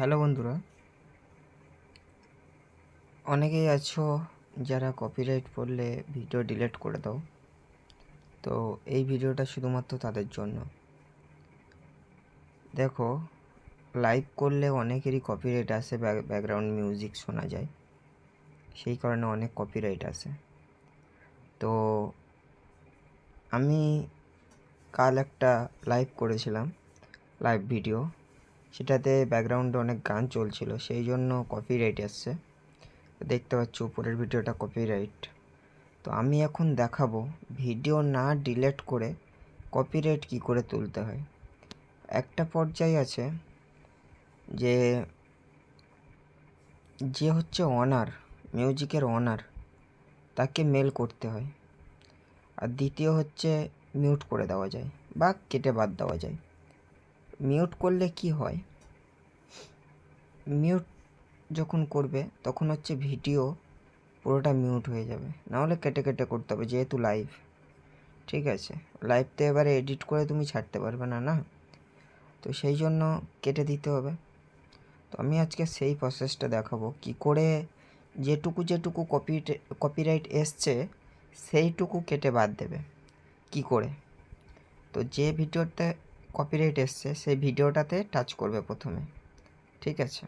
Hello বন্ধুরা। অনেকেই আছো যারা কপিরাইট পড়লে ভিডিও ডিলিট করে দাও। তো এই ভিডিওটা শুধুমাত্র তাদের জন্য। দেখো লাইভ করলে অনেকেরই কপিরাইট আসে ব্যাকগ্রাউন্ড মিউজিক শোনা যায়। সেই কারণে অনেক কপিরাইট আসে। তো আমি কাল একটা লাইভ করেছিলাম লাইভ ভিডিও সেটাতে ব্যাকগ্রাউন্ডে অনেক গান চলছিল, সেই জন্য কপিরাইট এসছে। দেখতে পাচ্ছ উপরের ভিডিওটা কপিরাইট তো আমি এখন দেখাবো ভিডিও না ডিলেট করে কপিরাইট কি করে তুলতে হয়। একটা পর্যায়ে আছে যে যে হচ্ছে অনার মিউজিকের অনার তাকে মেল করতে হয়। আর দ্বিতীয় হচ্ছে মিউট করে দেওয়া যায় বা কেটে বাদ দেওয়া যায়। মিউট করলে কি হয়? মিউট যখন করবে, তখন হচ্ছে ভিডিও পুরোটা মিউট হয়ে যাবে। নাহলে কেটে কেটে করতে হবে, যেহেতু লাইভ ঠিক আছে? লাইভ তো এবারে এডিট করে তুমি ছাড়তে পারবে না না? তো সেই জন্য কেটে দিতে হবে। তো আমি আজকে সেই প্রসেসটা দেখাবো। কি করে যেটুকু যেটুকু কপি কপিরাইট এসছে, সেইটুকু কেটে বাদ দেবে। কি করে? তো যে ভিডিওতে কপিরাইট এসছে, সেই ভিডিওটাতে টাচ করবে প্রথমে। ঠিক আছে?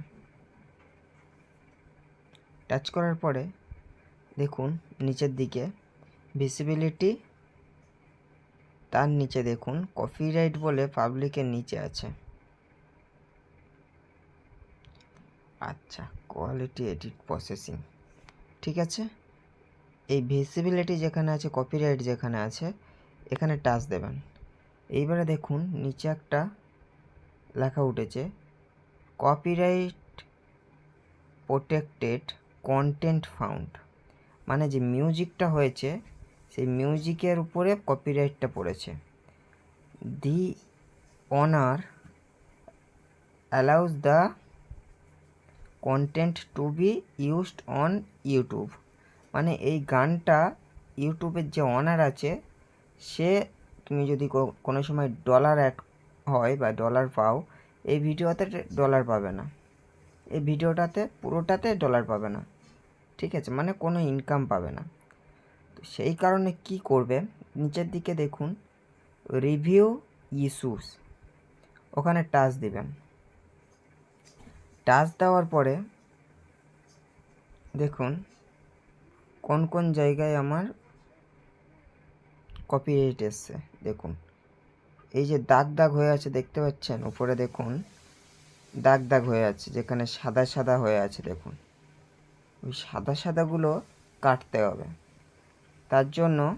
টাচ করার পরে দেখুন, নিচের দিকে ভিসিবিলিটি তার নিচে দেখুন কপিরাইট বলে পাবলিকের নিচে আছে। আচ্ছা কোয়ালিটি এডিট প্রসেসিং ঠিক আছে? এই ভিসিবিলিটি যেখানে আছে কপিরাইট যেখানে আছে, এখানে টাচ দেবেন। এইবারে দেখুন, নিচে একটা লেখা উঠেছে কপিরাইট প্রোটেক্টেড কন্টেন্ট ফাউন্ড মানে যে মিউজিকটা হয়েছে, সেই মিউজিকের উপরে কপিরাইটটা পড়েছে। The owner allows the content to be used on YouTube মানে এই গানটা ইউটিউবের যে অনার আছে, সে তুমি যদি কোনো সময় ডলার অ্যাড হয় বা ডলার পাও, এই ভিডিওতে ডলার পাবে না। এই ভিডিওটাতে, পুরোটাতে ডলার পাবে না। ঠিক আছে? মানে কোনো ইনকাম পাবে না। তো সেই কারণে কি করবে? নিচের দিকে দেখুন রিভিউ ইস্যুস ওখানে টাচ দিবেন। টাচ দেওয়ার পরে দেখুন, কোন কোন জায়গায় আমার কপিরাইট এসছে, দেখুন। এই যে দাগ দাগ হয়ে আছে, দেখতে পাচ্ছেন? উপরে দেখুন, দাগ দাগ হয়ে আছে, যেখানে সাদা সাদা হয়ে আছে, দেখুন। ওই সাদা সাদাগুলো কাটতে হবে। তার জন্য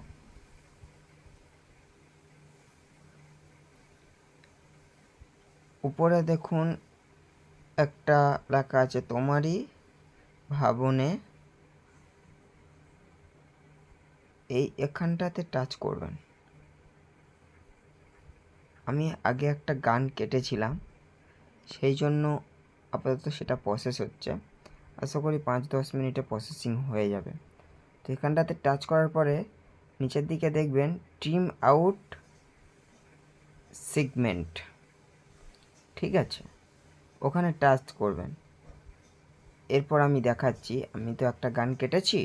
উপরে দেখুন, একটা লেখা আছে তোমারই ভাবনে। এই এখানটাতে টাচ করবেন। আমি আগে একটা গান কেটেছিলাম, সেই জন্য আপাতত সেটা প্রসেস হচ্ছে। আশা করি পাঁচ দশ মিনিটে প্রসেসিং হয়ে যাবে। তো এখানটাতে টাচ করার পরে নিচের দিকে দেখবেন ট্রিম আউট সিগমেন্ট ঠিক আছে? ওখানে টাচ করবেন। এরপর আমি দেখাচ্ছি, আমি তো একটা গান কেটেছি,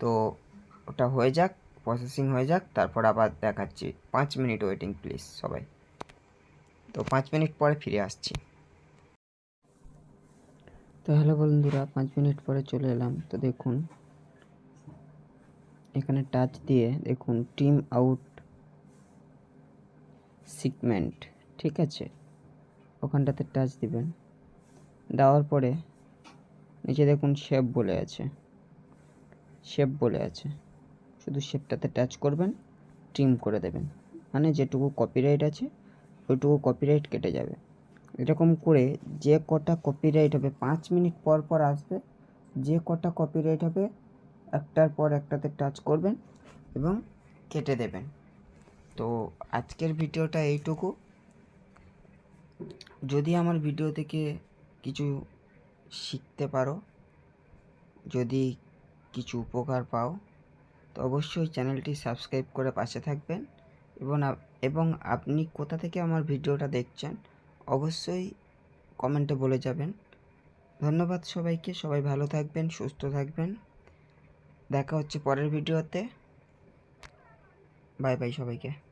তো ওটা হয়ে যাক প্রসেসিং হয়ে যাক, তারপর আবার দেখাচ্ছি। পাঁচ মিনিট ওয়েটিং প্লিজ সবাই। তো পাঁচ মিনিট পরে ফিরে আসছি। তো হ্যালো বন্ধুরা, পাঁচ মিনিট পরে চলে এলাম। তো দেখুন, এখানে টাচ দিয়ে দেখুন টিম আউট সিগমেন্ট ঠিক আছে? ওখানটাতে টাচ দিবেন। দেওয়ার পরে নিচে দেখুন শেপ বলে আছে। শেপ বলে আছে। শুধু শেপটাতে টাচ করবেন ট্রিম করে দেবেন। মানে যেটুকু কপিরাইট আছে, ওইটুকু কপিরাইট কেটে যাবে। এরকম করে যে কটা কপিরাইট হবে, পাঁচ মিনিট পর পর আসবে, যে কটা কপিরাইট হবে, একটার পর একটাতে টাচ করবেন এবং কেটে দেবেন। তো আজকের ভিডিওটা এইটুকু। যদি আমার ভিডিও থেকে কিছু শিখতে পারো, যদি কিছু উপকার পাও তো অবশ্যই চ্যানেলটি সাবস্ক্রাইব করে পাশে থাকবেন এবং এবং আপনি কোথা থেকে আমার ভিডিওটা দেখছেন অবশ্যই কমেন্টে বলে যাবেন। ধন্যবাদ সবাইকে, সবাই ভালো থাকবেন, সুস্থ থাকবেন। দেখা হচ্ছে পরের ভিডিওতে। বাই বাই সবাইকে।